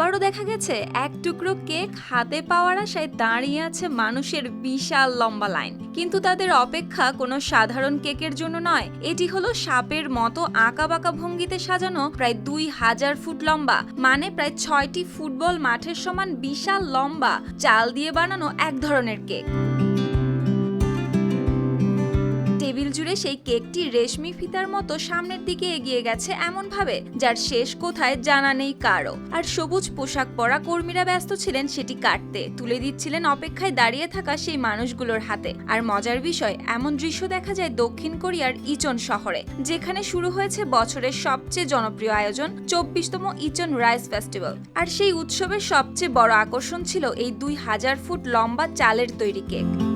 আবারও দেখা গেছে, এক টুকরো কেক হাতে পাওয়ার আশায় দাঁড়িয়ে আছে মানুষের বিশাল লম্বা লাইন। কিন্তু তাদের অপেক্ষা কোনো সাধারণ কেকের জন্য নয়, এটি হলো সাপের মতো আঁকা বাঁকা ভঙ্গিতে সাজানো প্রায় দুই হাজার ফুট লম্বা মানে প্রায় ছয়টি ফুটবল মাঠের সমান বিশাল লম্বা, চাল দিয়ে বানানো এক ধরনের কেক। জুড়ে সেই কেকটি রেশমি ফিতার মতো সামনের দিকে এগিয়ে গেছে এমন ভাবে যার শেষ কোথায় জানা নেই কারও আর সবুজ পোশাক পরা কর্মীরা ব্যস্ত ছিলেন সেটি কাটতে। তুলে দিচ্ছিলেন অপেক্ষায় দাঁড়িয়ে থাকা সেই মানুষগুলোর হাতে। আর মজার বিষয়, এমন দৃশ্য দেখা যায় দক্ষিণ কোরিয়ার ইচন শহরে, যেখানে শুরু হয়েছে বছরের সবচেয়ে জনপ্রিয় আয়োজন, চব্বিশতম ইচন রাইস ফেস্টিভ্যাল। আর সেই উৎসবের সবচেয়ে বড় আকর্ষণ ছিল এই দুই হাজার ফুট লম্বা চালের তৈরি কেক।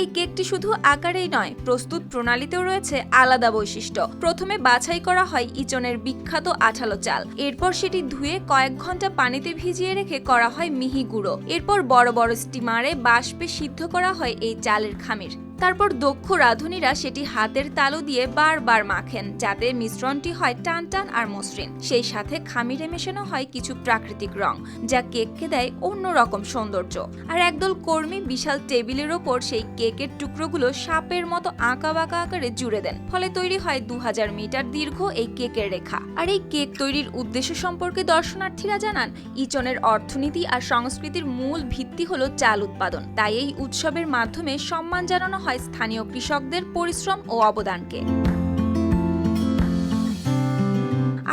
এই কেকটি শুধু আকারেই নয়, প্রস্তুত প্রণালীতেও রয়েছে আলাদা বৈশিষ্ট্য। প্রথমে বাছাই করা হয় ইচনের বিখ্যাত আঠালো চাল। এরপর সেটি ধুয়ে কয়েক ঘণ্টা পানিতে ভিজিয়ে রেখে করা হয় মিহি গুঁড়ো। এরপর বড় বড় স্টিমারে বাষ্পে সিদ্ধ করা হয় এই চালের খামির। তারপর দক্ষ রাঁধুনিরা সেটি হাতের তালু দিয়ে বারবার মাখেন, যাতে মিশ্রণটি হয় টান টান আর মসৃণ। সেই সাথে খামিরে মেশানো হয় কিছু প্রাকৃতিক রং, যা কেককে দেয় অন্যরকম সৌন্দর্য। আর একদল কর্মী বিশাল টেবিলের ওপর সেই কেকের টুকরোগুলো সাপের মতো আঁকা বাঁকা আকারে জুড়ে দেন। ফলে তৈরি হয় দু হাজার মিটার দীর্ঘ এই কেকের রেখা। আর এই কেক তৈরির উদ্দেশ্য সম্পর্কে দর্শনার্থীরা জানান, ইচনের অর্থনীতি আর সংস্কৃতির মূল ভিত্তি হলো চাল উৎপাদন। তাই এই উৎসবের মাধ্যমে সম্মান জানানো হয় স্থানীয় কৃষকদের পরিশ্রম ও অবদানকে।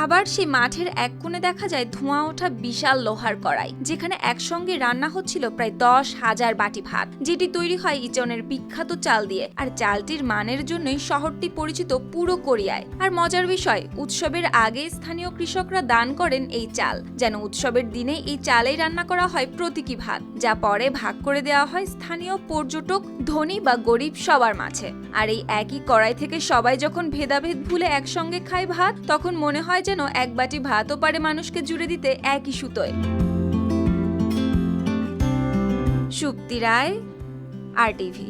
আবার সেই মাঠের এক কোণে দেখা যায় ধোঁয়া ওঠা বিশাল লোহার কড়াই, যেখানে একসঙ্গে রান্না হচ্ছিল প্রায় দশ হাজার বাটি ভাত, যেটি তৈরি হয় ইচনের বিখ্যাত চাল দিয়ে। আর চালটির মানের জন্যই শহরটি পরিচিত পুরো কোরিয়ায়। আর মজার বিষয়, উৎসবের আগে স্থানীয় কৃষকরা দান করেন এই চাল, যেন উৎসবের দিনে এই চালেই রান্না করা হয় প্রতীকী ভাত, যা পরে ভাগ করে দেওয়া হয় স্থানীয় পর্যটক, ধনী বা গরিব সবার মাঝে। আর এই একই কড়াই থেকে সবাই যখন ভেদাভেদ ভুলে একসঙ্গে খায় ভাত, তখন মনে হয় যেন এক বাটি ভাতও পারে মানুষকে জুড়ে দিতে একই সুতোয়। সুপ্তি রায় আর টিভি